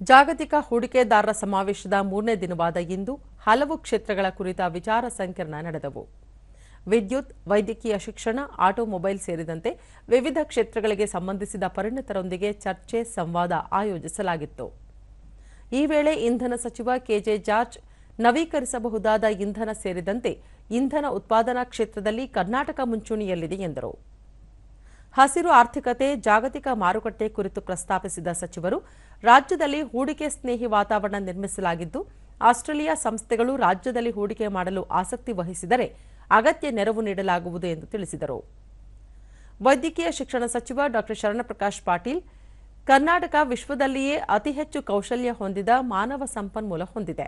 ಜಾಗತಿಕ ಹೂಡಿಕೆದಾರರ ಸಮಾವೇಶದ ಮೂರನೇ ದಿನವಾದ ಇಂದು ಹಲವು ಕ್ಷೇತ್ರಗಳ ಕುರಿತ ವಿಚಾರ ಸಂಕಿರಣ ನಡೆದವು. ವಿದ್ಯುತ್, ವೈದ್ಯಕೀಯ ಶಿಕ್ಷಣ, ಆಟೋಮೊಬೈಲ್ ಸೇರಿದಂತೆ ವಿವಿಧ ಕ್ಷೇತ್ರಗಳಿಗೆ ಸಂಬಂಧಿಸಿದ ಪರಿಣಿತರೊಂದಿಗೆ ಚರ್ಚೆ, ಸಂವಾದ ಆಯೋಜಿಸಲಾಗಿತ್ತು. ಈ ವೇಳೆ ಇಂಧನ ಸಚಿವ ಕೆಜೆ ಜಾರ್ಜ್, ನವೀಕರಿಸಬಹುದಾದ ಇಂಧನ ಸೇರಿದಂತೆ ಇಂಧನ ಉತ್ಪಾದನಾ ಕ್ಷೇತ್ರದಲ್ಲಿ ಕರ್ನಾಟಕ ಮುಂಚೂಣಿಯಲ್ಲಿದೆ ಎಂದರು. ಹಸಿರು ಆರ್ಥಿಕತೆ, ಜಾಗತಿಕ ಮಾರುಕಟ್ಟೆ ಕುರಿತು ಪ್ರಸ್ತಾಪಿಸಿದ ಸಚಿವರು, ರಾಜ್ಯದಲ್ಲಿ ಹೂಡಿಕೆ ಸ್ನೇಹಿ ವಾತಾವರಣ ನಿರ್ಮಿಸಲಾಗಿದ್ದು, ಆಸ್ಟ್ರೇಲಿಯಾ ಸಂಸ್ಥೆಗಳು ರಾಜ್ಯದಲ್ಲಿ ಹೂಡಿಕೆ ಮಾಡಲು ಆಸಕ್ತಿ ವಹಿಸಿದರೆ ಅಗತ್ಯ ನೆರವು ನೀಡಲಾಗುವುದು ಎಂದು ತಿಳಿಸಿದರು. ವೈದ್ಯಕೀಯ ಶಿಕ್ಷಣ ಸಚಿವ ಡಾ. ಶರಣಪ್ರಕಾಶ್ ಪಾಟೀಲ್, ಕರ್ನಾಟಕ ವಿಶ್ವದಲ್ಲಿಯೇ ಅತಿ ಹೆಚ್ಚು ಕೌಶಲ್ಯ ಹೊಂದಿದ ಮಾನವ ಸಂಪನ್ಮೂಲ ಹೊಂದಿದೆ.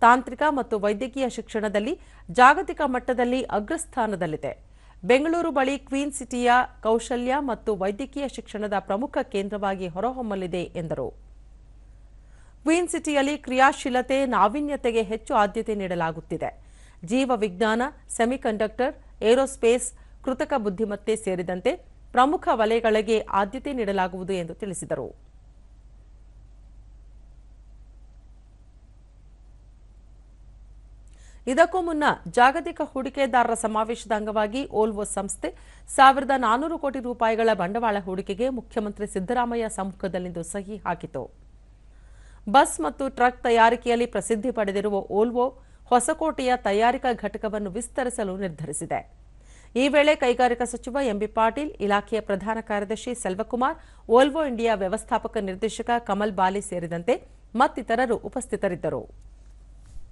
ತಾಂತ್ರಿಕ ಮತ್ತು ವೈದ್ಯಕೀಯ ಶಿಕ್ಷಣದಲ್ಲಿ ಜಾಗತಿಕ ಮಟ್ಟದಲ್ಲಿ ಅಗ್ರಸ್ಥಾನದಲ್ಲಿದೆ. ಬೆಂಗಳೂರು ಬಳಿ ಕ್ವೀನ್ ಸಿಟಿಯ ಕೌಶಲ್ಯ ಮತ್ತು ವೈದ್ಯಕೀಯ ಶಿಕ್ಷಣದ ಪ್ರಮುಖ ಕೇಂದ್ರವಾಗಿ ಹೊರಹೊಮ್ಮಲಿದೆ, ಎಂದರು. ಕ್ವೀನ್ ಸಿಟಿಯಲ್ಲಿ ಕ್ರಿಯಾಶೀಲತೆ, ನಾವೀನ್ಯತೆಗೆ ಹೆಚ್ಚು ಆದ್ಯತೆ ನೀಡಲಾಗುತ್ತಿದೆ. ಜೀವ ವಿಜ್ಞಾನ, ಸೆಮಿಕಂಡಕ್ಟರ್, ಏರೋಸ್ಪೇಸ್, ಕೃತಕ ಬುದ್ಧಿಮತ್ತೆ ಸೇರಿದಂತೆ ಪ್ರಮುಖ ವಲಯಗಳಿಗೆ ಆದ್ಯತೆ ನೀಡಲಾಗುವುದು ಎಂದು ತಿಳಿಸಿದರು. ಇದಕ್ಕೂ ಮುನ್ನ ಜಾಗತಿಕ ಹೂಡಿಕೆದಾರರ ಸಮಾವೇಶದ ಅಂಗವಾಗಿ ಓಲ್ವೋ ಸಂಸ್ಥೆ ಸಾವಿರದ ನಾನೂರು ಕೋಟಿ ರೂಪಾಯಿಗಳ ಬಂಡವಾಳ ಹೂಡಿಕೆಗೆ ಮುಖ್ಯಮಂತ್ರಿ ಸಿದ್ದರಾಮಯ್ಯ ಸಮ್ಮುಖದಲ್ಲಿಂದು ಸಹಿ ಹಾಕಿತು. ಬಸ್ ಮತ್ತು ಟ್ರಕ್ ತಯಾರಿಕೆಯಲ್ಲಿ ಪ್ರಸಿದ್ಧಿ ಪಡೆದಿರುವ ಓಲ್ವೋ ಹೊಸಕೋಟೆಯ ತಯಾರಿಕಾ ಘಟಕವನ್ನು ವಿಸ್ತರಿಸಲು ನಿರ್ಧರಿಸಿದೆ. ಈ ವೇಳೆ ಕೈಗಾರಿಕಾ ಸಚಿವ ಎಂಬಿ ಪಾಟೀಲ್, ಇಲಾಖೆಯ ಪ್ರಧಾನ ಕಾರ್ಯದರ್ಶಿ ಸೆಲ್ವಕುಮಾರ್, ಓಲ್ವೋ ಇಂಡಿಯಾ ವ್ಯವಸ್ಥಾಪಕ ನಿರ್ದೇಶಕ ಕಮಲ್ ಬಾಲಿ ಸೇರಿದಂತೆ ಮತ್ತಿತರರು ಉಪಸ್ಥಿತರಿದ್ದರು.